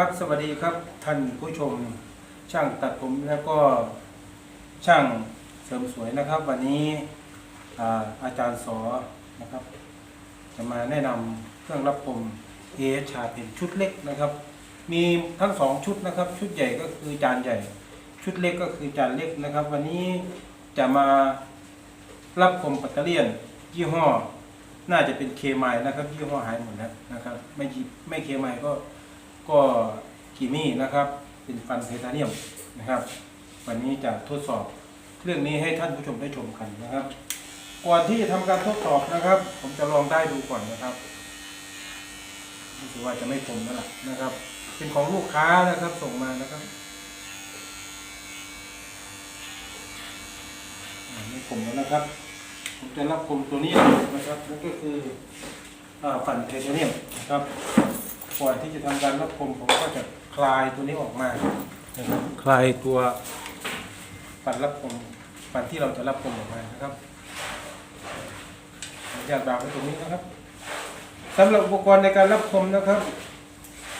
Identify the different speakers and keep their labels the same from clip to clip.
Speaker 1: ครับสวัสดีครับท่านผู้ชมช่างตัดผมแล้วก็ช่างเสริมสวยนะครับ วันนี้อาอาจารย์สอนะครับ จะมาแนะนำเครื่องรับผมเอชาเป็นชุดเล็กนะครับ มีทั้งสองชุดนะครับ ชุดใหญ่ก็คือจานใหญ่ ชุดเล็กก็คือจานเล็กนะครับ วันนี้จะมารับผมปัตเตอร์เลียนยี่ห้อ น่าจะเป็นเคมายนะครับยี่ห้อหายหมดแล้วนะครับ ไม่ไม่เคมายก็ ก็กีมี่นะครับเป็นฟันไทเทเนียมนะครับ วันนี้จะทดสอบเรื่องนี้ให้ท่านผู้ชมได้ชมกันนะครับ ก่อนที่จะทำการทดสอบนะครับ ผมจะลองได้ดูก่อนนะครับรู้สึกว่าจะไม่คมแล้วล่ะนะครับ เป็นของลูกค้านะครับส่งมานะครับไม่คมแล้วนะครับ ผมจะรับคมตัวนี้นะครับนั่นก็คือฟันไทเทเนียมนะครับ ก่อนที่จะทำการรับคมผมก็จะคลายตัวนี้ออกมานะครับคลายตัวฟันรับคมฟันที่เราจะรับคมออกมานะครับอยากดาวไว้ตรงนี้นะครับสำหรับอุปกรณ์ในการรับคมนะครับ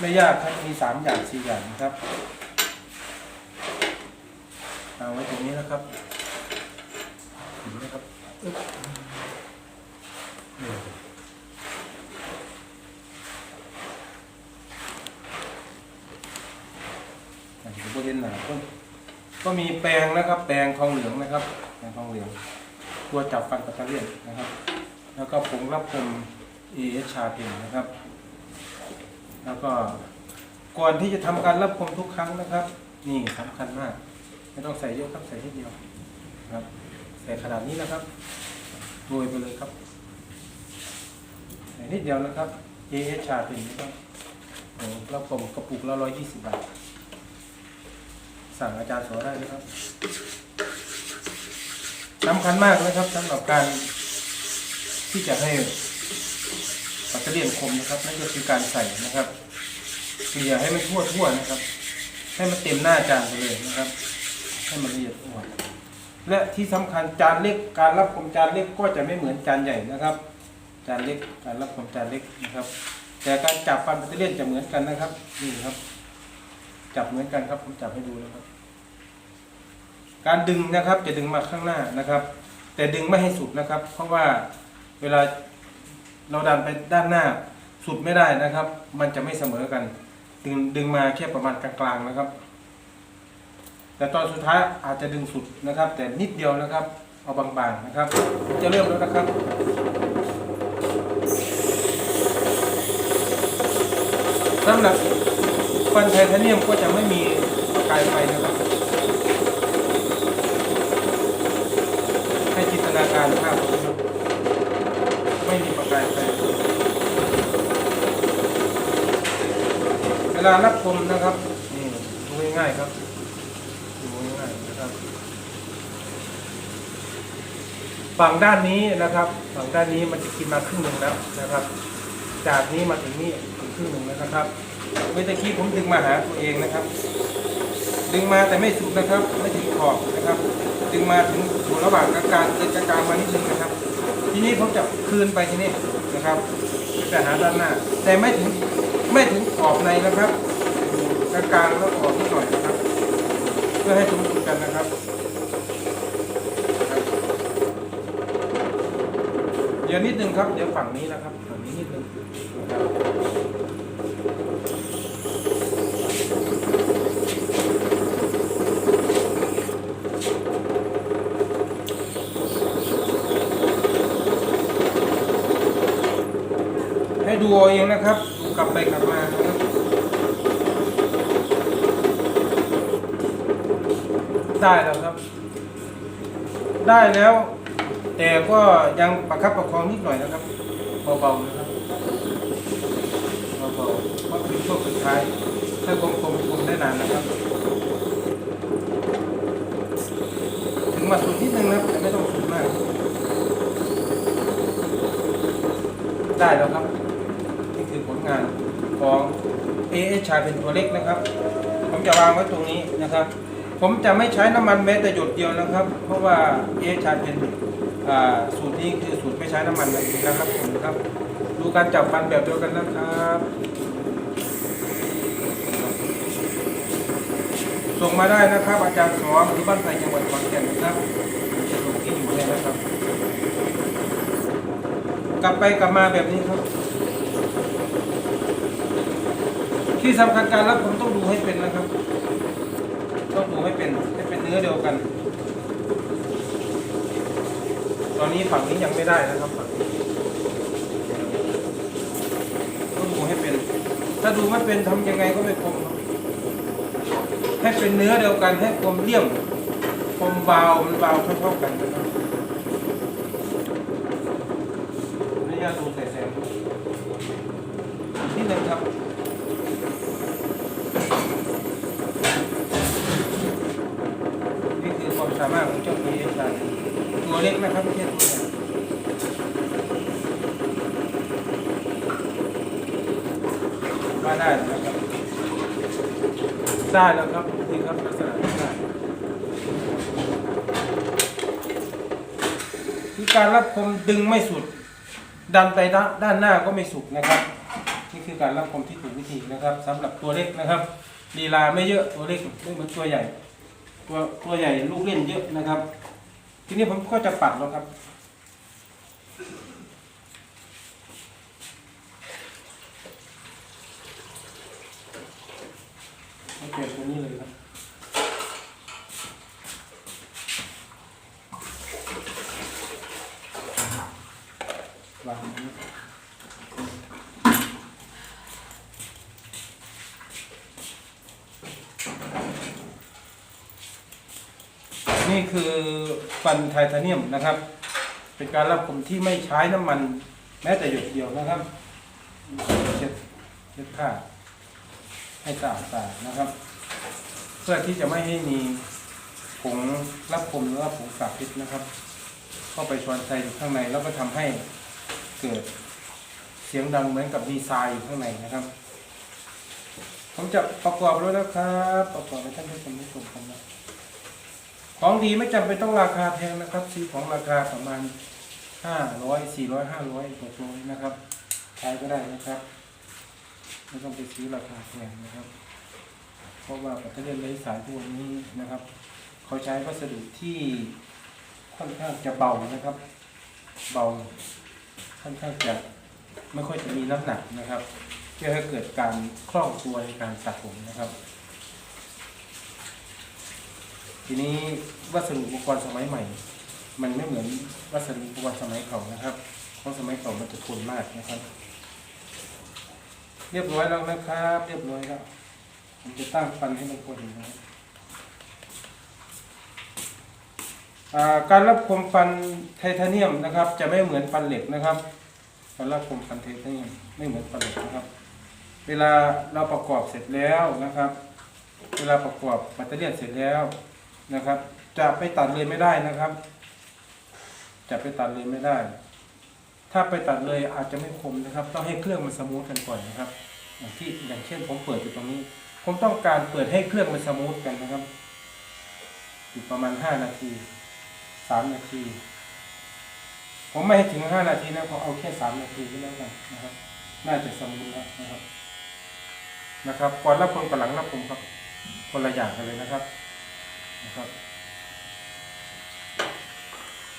Speaker 1: ไม่ยากครับมีสามอย่างสี่อย่างนะครับเอาไว้ตรงนี้นะครับเห็นไหมครับอึ๊บนี่ อันนี้บริเวณหนาก็ก็มีแปรงนะครับ แปรงทองเหลืองนะครับแปรงทองเหลืองตัวจับฟันปัตเตอร์เลียนนะครับ แล้วก็ผงรับคมเอชาเพนนะครับ แล้วก็ก่อนที่จะทำการรับคมทุกครั้งนะครับ นี่สำคัญมาก ไม่ต้องใส่เยอะครับใส่นิดเดียวครับ ใส่ขนาดนี้นะครับโรยไปเลยครับใส่นิดเดียวนะครับเอชาเพนนะครับโอ้รับคมกระปุกละร้อยยี่สิบบาท สั่งอาจารย์สอได้นะครับสำคัญมากนะครับสำหรับการที่จะให้ปัตเตอร์เลียนคมนะครับ นั่นก็คือการใส่นะครับคืออย่าให้มันทั่วทั่วๆนะครับ ให้มันเต็มหน้าจานไปเลยนะครับ ให้มันละเอียดอ่อนและที่สำคัญจานเล็กการรับคมจานเล็กก็จะไม่เหมือนจานใหญ่นะครับ จานเล็กการรับคมจานเล็กนะครับ แต่การจับฟันปัตเตอร์เลียนจะเหมือนกันนะครับนี่ครับ จับเหมือนกันครับ ผมจับให้ดูนะครับ การดึงนะครับจะดึงมาข้างหน้านะครับ แต่ดึงไม่ให้สุดนะครับ เพราะว่าเวลาเราดันไปด้านหน้าสุดไม่ได้นะครับ มันจะไม่เสมอกัน ดึงดึงมาแค่ประมาณกลางๆนะครับ แต่ตอนสุดท้ายอาจจะดึงสุดนะครับ แต่นิดเดียวนะครับ เอาบางๆนะครับ จะเริ่มแล้วนะครับสำหรับ ฟันไทเทเนียมก็จะไม่มีประกายไฟนะครับ ให้จินตนาการภาพนะครับไม่มีประกายไฟ เวลารับคมนะครับนี่ดูง่ายๆครับดูง่ายๆนะครับ ฝั่งด้านนี้นะครับ ฝั่งด้านนี้มันจะกินมาครึ่งหนึ่งแล้วนะครับ จากนี้มาถึงนี่ถึงครึ่งหนึ่งแล้วนะครับเมื่อกี้ผมดึงมาหาตัวเองนะครับ ดึงมาแต่ไม่สุดนะครับ ไม่ถึงขอบนะครับ ดึงมาถึงอยู่ระหว่างกลางเกินกลางมานิดนึงนะครับ ทีนี้ผมจะคืนไปทีนี้นะครับจะหาด้านหน้า แต่ไม่ถึงไม่ถึงขอบในนะครับอยู่กลางแล้วออกนิดหน่อยนะครับ เพื่อให้สมดุลกันนะครับครับเดี๋ยวนิดนึงครับ เดี๋ยวฝั่งนี้นะครับ ให้ดูเอาเองนะครับดูกลับไปกลับมาได้แล้วครับ ได้แล้ว แต่ก็ยังประคับประคองนิดหน่อยนะครับเบาๆนะครับ บาๆเพราเป็นช่วงสุดท้ายถ้าคงคงคงได้นานนะครับ ถึงมาสุดนิดนึงนะแต่ไม่ต้องสุดมาก ได้แล้วครับ นี่คือผลงานของ a อชาเป็นตัวเล็กนะครับ ผมจะวางไว้ตรงนี้นะครับ ผมจะไม่ใช้น้ำมันแม้แต่หยดเดียวนะครับ เพราะว่า a อชาเป็นสูตรนี้คือสูตรไม่ใช้น้ำมันนะครับผมนะครับ ดูการจับฟันแบบเดียวกันนะครับ ส่งมาได้นะครับอาจารย์สอนหรือบ้านไผ่จังหวัดขอนแก่นนะครับจะส่งที่อยู่ให้นะครับ กลับไปกลับมาแบบนี้ครับ ที่สำคัญการรับผมต้องดูให้เป็นนะครับ ต้องดูให้เป็นให้เป็นเนื้อเดียวกัน ตอนนี้ฝั่งนี้ยังไม่ได้นะครับฝั่งนี้ต้องดูให้เป็น ถ้าดูไม่เป็นทำยังไงก็ไม่คมครับ ให้เป็นเนื้อเดียวกันให้ความเลี่ยมความเบามันเบาเท่าๆกันนะครับนี่ยาดูใส่แสงนิดนึงครับนี่คือความสามารถของเจ้าตัวเองครับตัวเล็กนะครับไม่ใช่ตัวใหญ่ว่าได้นะครับ ได้แล้วครับนี่ครับลักษณะได้คือการรับคมดึงไม่สุด ดันไปด้านหน้าก็ไม่สุดนะครับ นี่คือการรับคมที่ถูกวิธีนะครับสำหรับตัวเล็กนะครับลีลาไม่เยอะตัวเล็กไม่เหมือนตัวใหญ่ ตัวตัวใหญ่ลูกเล่นเยอะนะครับ ทีนี้ผมก็จะปัดแล้วครับ ให้เปลี่ยนตัวนี้เลยครับวางอย่างนี้นี่คือฟันไทเทเนียมนะครับ เป็นการรับผมที่ไม่ใช้น้ำมัน แม้แต่หยดเดียวนะครับเช็ดเช็ดผ้า ให้สะอาดสะอาดนะครับ เพื่อที่จะไม่ให้มีผงรับผมหรือว่าผงสาบพิษนะครับ เข้าไปชวนใจอยู่ข้างในแล้วก็ทำให้เกิดเสียงดังเหมือนกับดีไซน์อยู่ข้างในนะครับ ผมจะประกอบแล้วครับประกอบให้ท่านผู้ชมได้ชมกันนะของดีไม่จำเป็นต้องราคาแพงนะครับซื้อของราคาประมาณห้าร้อยสี่ร้อยห้าร้อยหกร้อยนะครับใช้ก็ได้นะครับ ไม่ต้องไปซื้อราคาแพงนะครับ เพราะว่าปัตเตอร์เลียนไร้สายพวกนี้นะครับ เขาใช้วัสดุที่ค่อนข้างจะเบานะครับ เบาค่อนข้างจะไม่ค่อยจะมีน้ำหนักนะครับเพื่อให้เกิดการคล่องตัวในการตัดผมนะครับ ทีนี้วัสดุอุปกรณ์สมัยใหม่ มันไม่เหมือนวัสดุอุปกรณ์สมัยเก่านะครับ เพราะสมัยเก่ามันจะทนมากนะครับ เรียบร้อยแล้วนะครับ เรียบร้อยแล้วผมจะตั้งฟันให้มันพอดีนะครับอ่าการรับคมฟันไทเทเนียมนะครับ จะไม่เหมือนฟันเหล็กนะครับการรับคมฟันไทเทเนียมไม่เหมือนฟันเหล็กนะครับ เวลาเราประกอบเสร็จแล้วนะครับ เวลาประกอบแบตเตอรี่ยนเสร็จแล้วนะครับ จะไปตัดเลยไม่ได้นะครับ จะไปตัดเลยไม่ได้ ถ้าไปตัดเลยอาจจะไม่คมนะครับ ต้องให้เครื่องมันสมูทกันก่อนนะครับ อย่างที่อย่างเช่นผมเปิดอยู่ตรงนี้ ผมต้องการเปิดให้เครื่องมันสมูทกันนะครับอยู่ประมาณห้านาทีสามนาที ผมไม่ให้ถึงห้านาทีนะผมเอาแค่สามนาทีก็แล้วกันนะครับ น่าจะสมูทแล้วนะครับ นะครับก่อนรับผมกับหลังรับผมครับคนละอย่างกันเลยนะครับนะครับ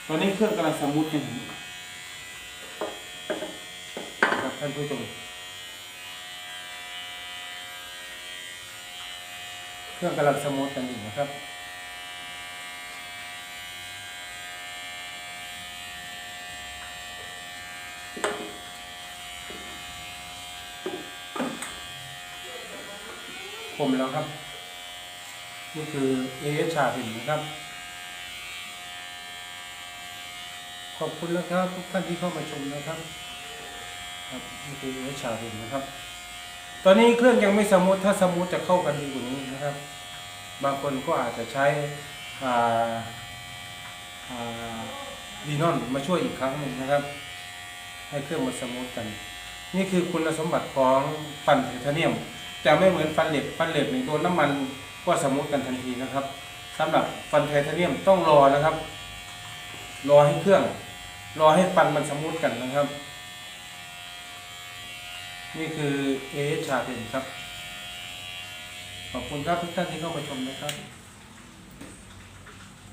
Speaker 1: ตอนนี้เครื่องกำลังสมูทกันอยู่ ท่านผู้ชมเครื่องกำลังสมูทกันอยู่นะครับผมแล้วครับ นี่คือเอชาหินนะครับ ขอบคุณนะครับทุกท่านที่เข้ามาชมนะครับ ครับนี่คือเอชาหินนะครับ ตอนนี้เครื่องยังไม่สมูทถ้าสมูทจะเข้ากันดีกว่านี้นะครับ บางคนก็อาจจะใช้ดีนอนมาช่วยอีกครั้งหนึ่งนะครับ ให้เครื่องมันสมูทกัน นี่คือคุณสมบัติของฟันไทเทเนียม จะไม่เหมือนฟันเหล็กฟันเหล็กในโดนน้ำมันก็สมูทกันทันทีนะครับสำหรับฟันไทเทเนียมต้องรอนะครับ รอให้เครื่อง รอให้ฟันมันสมูทกันนะครับ นี่คือเอชาเทนครับ ขอบคุณครับทุกท่านที่เข้ามาชมนะครับ